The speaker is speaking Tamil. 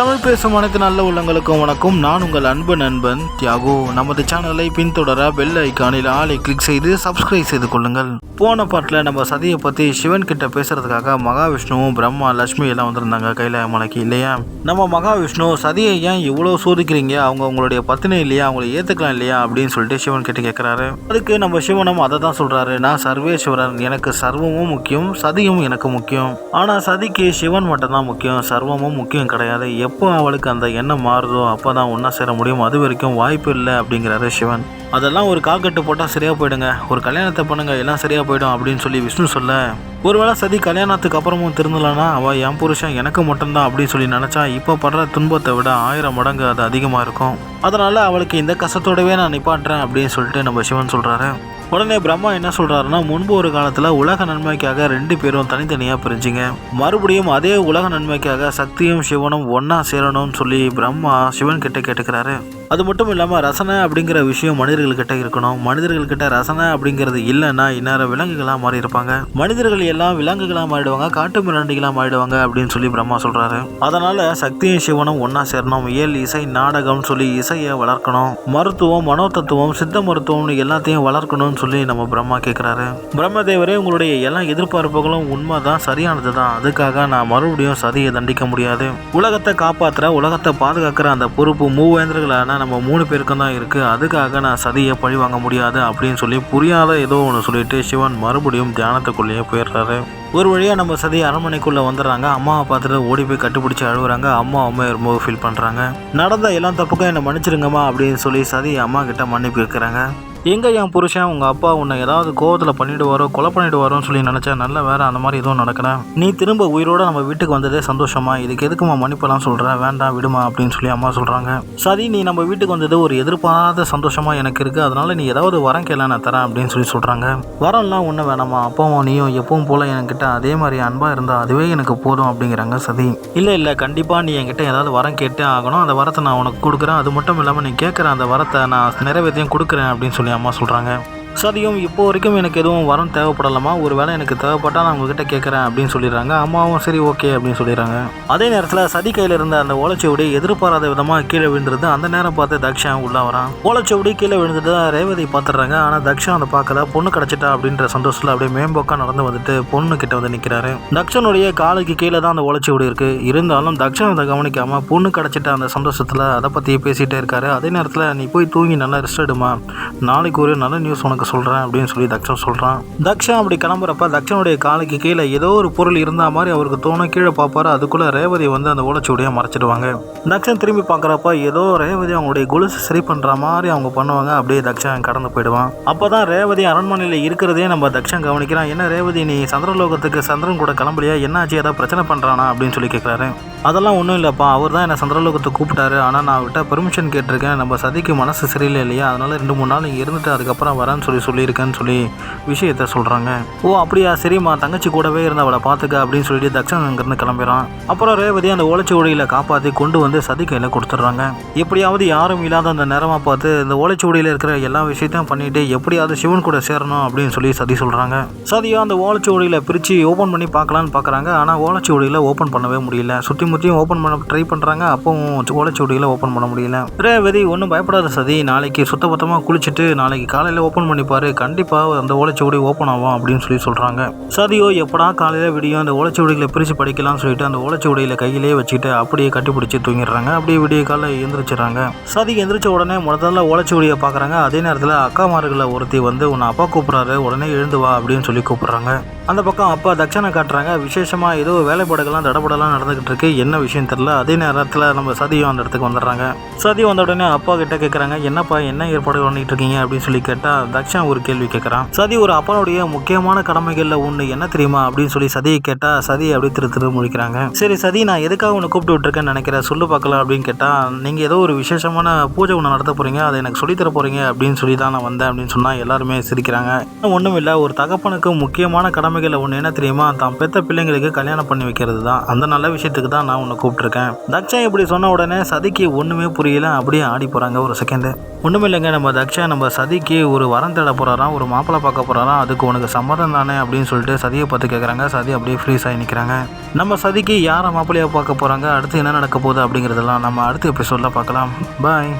தமிழ் பேசும் அனைத்து நல்ல உள்ளங்களுக்கும் வணக்கம். நான் உங்கள் அன்பு நண்பன் தியாகு. நமது சேனலை பின்தொடர பெல் ஐக்கானில் ஆளை கிளிக் செய்து சப்ஸ்கிரைப் செய்து கொள்ளுங்கள். போன பாட்டில் நம்ம சதியை பற்றி சிவன் கிட்ட பேசுறதுக்காக மகாவிஷ்ணுவும் பிரம்மா லட்சுமி எல்லாம் வந்திருந்தாங்க கையில மலைக்கு இல்லையா? நம்ம மகாவிஷ்ணு சதியை ஏன் இவ்வளோ சோதிக்கிறீங்க? அவங்க உங்களுடைய பத்தினி இல்லையா? அவங்கள ஏற்றுக்கலாம் இல்லையா? அப்படின்னு சொல்லிட்டு சிவன் கிட்ட கேட்குறாரு அதுக்கு நம்ம சிவனும் அதை தான் சொல்கிறாரு நான் சர்வேஸ்வரன். எனக்கு சர்வமும் முக்கியம் சதியும் எனக்கு முக்கியம். ஆனால் சதிக்கு சிவன் மட்டும்தான் முக்கியம் சர்வமும் முக்கியம் கிடையாது. எப்போ அவளுக்கு அந்த எண்ணம் மாறுதோ அப்போ தான் ஒன்றா சேர முடியும் அது வரைக்கும் வாய்ப்பு இல்லை அப்படிங்கிறாரு சிவன். அதெல்லாம் ஒரு காக்கட்டு போட்டால் சரியாக போயிடுங்க. ஒரு கல்யாணத்தை பண்ணுங்க எல்லாம் சரியாக போயிடும் அப்படின்னு சொல்லி விஷ்ணு சொல்ல ஒருவேளை சதி கல்யாணத்துக்கு அப்புறமும் திருந்தலனா அவள் என் புருஷன் எனக்கு மட்டும்தான் அப்படின்னு சொல்லி நினச்சா இப்போ படுற துன்பத்தை விட ஆயிரம் மடங்கு அது அதிகமாக இருக்கும். அதனால் அவளுக்கு இந்த கஷ்டத்தோடவே நான் நிப்பாட்டுறேன் அப்படின்னு சொல்லிட்டு நம்ம சிவன் சொல்கிறாரு உடனே பிரம்மா என்ன சொல்கிறாருன்னா முன்பு ஒரு காலத்தில் உலக நன்மைக்காக ரெண்டு பேரும் தனித்தனியாக பிரிஞ்சிங்க. மறுபடியும் அதே உலக நன்மைக்காக சக்தியும் சிவனும் ஒன்றா சேரணும்னு சொல்லி பிரம்மா சிவன் கிட்ட கேட்டுக்கிறாரு. அது மட்டும் இல்லாமல் ரசனை அப்படிங்கிற விஷயம் மனிதர்கள்கிட்ட இருக்கணும். மனிதர்கள்கிட்ட ரசனை அப்படிங்கிறது இல்லைன்னா இந்நேரம் விலங்குகளாக மாறி இருப்பாங்க. மனிதர்கள் எல்லாம் விலங்குகளாக மாறிடுவாங்க காட்டு மிராண்டிகளாக மாறிடுவாங்க அப்படின்னு சொல்லி பிரம்மா சொல்கிறாரு அதனால் சக்தியும் சிவனும் ஒன்றா சேரணும். இயல் இசை நாடகம்னு சொல்லி இசையை வளர்க்கணும். மருத்துவம் மனோதத்துவம் சித்த மருத்துவம்னு எல்லாத்தையும் வளர்க்கணும்னு சொல்லி நம்ம பிரம்மா கேட்குறாரு பிரம்மதேவரே உங்களுடைய எல்லா எதிர்பார்ப்புகளும் உண்மை தான் சரியானது தான் அதுக்காக நான் மறுபடியும் சதியை தண்டிக்க முடியாது. உலகத்தை காப்பாற்றுற உலகத்தை பாதுகாக்கிற அந்த பொறுப்பு மூவேந்தர்களான நம்ம மூணு பேருக்கும் தான் இருக்குது அதுக்காக நான் சதியை பழி வாங்க முடியாது அப்படின்னு சொல்லி புரியாத ஏதோ ஒன்று சொல்லிட்டு சிவன் மறுபடியும் தியானத்துக்குள்ளேயே போயிடுறாரு. ஒரு வழியாக நம்ம சதி அரண்மனைக்குள்ளே வந்துடுறாங்க. அம்மாவை பார்த்துட்டு ஓடி போய் கட்டுப்பிடிச்சி அழுகுறாங்க. அம்மா அம்மா ரொம்ப ஃபீல் பண்ணுறாங்க நடந்த எல்லா தப்புக்கும் என்னை மன்னிச்சிருங்கம்மா அப்படின்னு சொல்லி சதி அம்மா கிட்ட மன்னிப்பு இருக்கிறாங்க எங்கே என் புருஷன் உங்கள் அப்பா உன்னை ஏதாவது கோவத்தில் பண்ணிவிடுவாரோ கொலை பண்ணிடுவாரோன்னு சொல்லி நினச்சேன் நல்ல வேற அந்த மாதிரி எதுவும் நடக்கிறேன் நீ திரும்ப உயிரோட நம்ம வீட்டுக்கு வந்ததே சந்தோஷமா? இதுக்கு எதுக்குமா மன்னிப்பெல்லாம் சொல்கிறேன் வேண்டாம் விடுமா அப்படின்னு சொல்லி அம்மா சொல்கிறாங்க சரி நீ நம்ம வீட்டுக்கு வந்தது ஒரு எதிர்பாராத சந்தோஷமா எனக்கு இருக்குது அதனால நீ ஏதாவது வரம் கேள நான் தரேன் அப்படின்னு சொல்லி சொல்கிறாங்க வரம்லாம் ஒன்றும் வேணாமா அப்பாவும் நீயும் எப்பவும் போல என்கிட்ட அதே மாதிரி அன்பாக இருந்தால் அதுவே எனக்கு போதும் அப்படிங்கிறாங்க சதி. இல்லை இல்லை கண்டிப்பாக நீ என்கிட்ட ஏதாவது வரம் கேட்டே ஆகணும். அந்த வரத்தை நான் உனக்கு கொடுக்குறேன். அது மட்டும் இல்லாமல் நீ கேட்குற அந்த வரத்தை நான் நிறைவேற்றியும் கொடுக்குறேன் அப்படின்னு சொல்லி அம்மா சொல்கிறாங்க சதியும் இப்போ வரைக்கும் எனக்கு எதுவும் வரம் தேவைப்படலாமா ஒரு வேளை எனக்கு தேவைப்பட்டால் நான் உங்ககிட்ட கேட்குறேன் அப்படின்னு சொல்லிடுறாங்க. அம்மாவும் சரி ஓகே அப்படின்னு சொல்லிடுறாங்க. அதே நேரத்தில் சதி கையில் இருந்த அந்த ஓலைச்சுவடி எதிர்பாராத விதமாக கீழே விழுந்துருது. அந்த நேரம் பார்த்து தக்ஷா உள்ளே வரான். ஓலைச்சுவடி கீழே விழுந்துட்டு ரேவதி பார்த்துடுறாங்க. ஆனால் தக்ஷா அதை பார்க்கல. பொண்ணு கிடச்சிட்டா அப்படின்ற சந்தோஷத்தில் அப்படியே மேம்போக்கா நடந்து வந்துட்டு பொண்ணு கிட்ட வந்து நிற்கிறாரு தக்ஷனுடைய காலுக்கு கீழே தான் அந்த ஓலைச்சுவடி இருக்கு. இருந்தாலும் தக்ஷன் அதை கவனிக்காமல் பொண்ணு கிடச்சிட்ட அந்த சந்தோஷத்தில் அதை பற்றி பேசிகிட்டே இருக்காரு. அதே நேரத்தில் நீ போய் தூங்கி நல்லா ரெஸ்ட் எடுமா. நாளைக்கு ஒரு நல்ல நியூஸ் உனக்கு சொல்கிறேன் அப்படின்னு சொல்லி தக்ஷன் சொல்கிறான் தக்ஷன் அப்படி கிளம்புறப்ப தக்ஷனுடைய காலுக்கு கீழே ஏதோ ஒரு பொருள் இருந்தால் மாதிரி அவருக்கு தோணும். கீழே பார்ப்பாரு அதுக்குள்ளே ரேவதி வந்து அந்த ஓலைச்சுவடியை மறைச்சிடுவாங்க. தக்ஷன் திரும்பி பார்க்குறப்ப ஏதோ ரேவதி அவங்களுடைய கொலுசு சரி பண்ணுற மாதிரி அவங்க பண்ணுவாங்க. அப்படியே தக்ஷன் கடந்து போயிடுவான். அப்போ தான் ரேவதி அரண்மனையில் இருக்கிறதே நம்ம தக்ஷன் கவனிக்கிறான். என்ன ரேவதி நீ சந்திரலோகத்துக்கு சந்திரன் கூட கிளம்பலையா? என்னாச்சு? ஏதாவது பிரச்சனை பண்ணுறானா அப்படின்னு சொல்லி கேட்குறாரு அதெல்லாம் ஒன்றும் இல்லைப்பா. அவர் தான் என்னை சந்திரலோகத்தை கூப்பிட்டாரு. ஆனால் நான் அவர்கிட்ட பெர்மிஷன் கேட்டிருக்கேன். நம்ம சதிக்கு மனசு சரியில்லை இல்லையா? அதனால் ரெண்டு மூணு நாள் இங்கே இருந்துட்டு அதுக்கப்புறம் வரேன்னு சொல்லி சொல்லியிருக்கேன்னு சொல்லி விஷயத்த சொல்கிறாங்க ஓ அப்படியா? சரிம்மா. தங்கச்சி கூடவே இருந்து அவளை பார்த்துக்க அப்படின்னு சொல்லிட்டு தக்ஷன் அங்கேருந்து கிளம்புறான். அப்புறம் ரேவதி அந்த ஓலைச்சுவடியில் காப்பாற்றி கொண்டு வந்து சதி கையில் கொடுத்துட்றாங்க. எப்படியாவது யாரும் இல்லாத அந்த நேரமாக பார்த்து இந்த ஓலைச்சுவடியில் இருக்கிற எல்லா விஷயத்தையும் பண்ணிட்டு எப்படியாவது சிவன் கூட சேரணும் அப்படின்னு சொல்லி சதி சொல்கிறாங்க சதியாக அந்த ஓலைச்சுவடியில் பிரித்து ஓப்பன் பண்ணி பார்க்கலான்னு பார்க்குறாங்க. ஆனால் ஓலைச்சுவடியில் ஓப்பன் பண்ணவே முடியல. சுற்றி முற்றியும் ஓப்பன் பண்ண ட்ரை பண்ணுறாங்க அப்பவும் ஓலைச்சுவடியில் ஓப்பன் பண்ண முடியல. ரேவதி ஒன்றும் பயப்படாத சதி. நாளைக்கு சுத்தபத்தமாக குளிச்சுட்டு நாளைக்கு காலையில் ஓப்பன் பண்ணிப்பாரு. கண்டிப்பாக அந்த ஓலைச்சுவடி ஓப்பன் ஆகும் அப்படின்னு சொல்லி சொல்கிறாங்க சதியோ எப்படா காலையில் விடியும்? அந்த ஓலைச்சுவடிகளை பிரித்து படிக்கலாம்னு சொல்லிட்டு அந்த ஓலைச்சுவடியில் கையிலேயே வச்சுட்டு அப்படியே கட்டிப்பிடிச்சி தூங்கிடுறாங்க. அப்படியே விடிய காலையில் எழுந்திரிச்சிடுறாங்க சதி எந்திரிச்ச உடனே முதல்ல ஓலைச்சுவடியை பார்க்குறாங்க. அதே நேரத்தில் அக்காமார்களில் ஒருத்தி வந்து உன்னை அப்பா கூப்பிட்றாரு. உடனே எழுந்து வா அப்படின்னு சொல்லி கூப்பிட்றாங்க. அந்த பக்கம் அப்பா தட்சணை காட்டுறாங்க. விசேஷமாக ஏதோ வேலைப்பாடுகள்லாம் தடபடலாம் நடந்துகிட்டு இருக்கு. என்ன விஷயம் தெரில அதே நேரத்தில் நம்ம சதியும் அந்த இடத்துக்கு வந்துடுறாங்க. சதி வந்த உடனே அப்பா கிட்ட கேட்குறாங்க என்னப்பா என்ன ஏற்பாடு பண்ணிட்டு இருக்கீங்க? அப்படின்னு சொல்லி கேட்டால் தக்ஷன் ஒரு கேள்வி கேட்குறான் சதி ஒரு அப்பனுடைய முக்கியமான கடமைகளில் ஒன்று என்ன தெரியுமா? அப்படின்னு சொல்லி சதியை கேட்டால் சதி அப்படி திரு திரு முழிக்கிறாங்க. சரி சதி நான் எதுக்காக உன்னை கூப்பிட்டு விட்டுருக்கேன்னு நினைக்கிறேன் சொல்லு பார்க்கலாம். அப்படின்னு கேட்டால் நீங்கள் ஏதோ ஒரு விசேஷமான பூஜை ஒன்று நடத்த போகிறீங்க அதை எனக்கு சொல்லித் தர போகிறீங்க அப்படின்னு சொல்லி தான் நான் வந்தேன் அப்படின்னு சொன்னால் எல்லாருமே சிரிக்கிறாங்க. ஒன்றும் இல்லை ஒரு தகப்பனுக்கு முக்கியமான கடமை கடமைகளில் ஒன்று என்ன தெரியுமா? தான் பெத்த பிள்ளைங்களுக்கு கல்யாணம் பண்ணி வைக்கிறது தான் அந்த நல்ல விஷயத்துக்கு தான் நான் உன்னை கூப்பிட்ருக்கேன் தக்ஷா இப்படி சொன்ன உடனே சதிக்கு ஒன்றுமே புரியல. அப்படியே ஆடி போகிறாங்க ஒரு செகண்டு ஒன்றும் இல்லைங்க நம்ம தக்ஷா நம்ம சதிக்கு ஒரு வரம் தேட போகிறாராம் ஒரு மாப்பிள்ளை பார்க்க போகிறாராம் அதுக்கு உனக்கு சம்மதம் தானே அப்படின்னு சொல்லிட்டு சதியை பார்த்து கேட்குறாங்க சதி அப்படியே ஃப்ரீஸ் ஆகி நிற்கிறாங்க நம்ம சதிக்கு யாரை மாப்பிள்ளையாக பார்க்க போகிறாங்க அடுத்து என்ன நடக்க போகுது அப்படிங்கிறதெல்லாம் நம்ம அடுத்து எபிசோடில் பார்க்கலாம். பாய்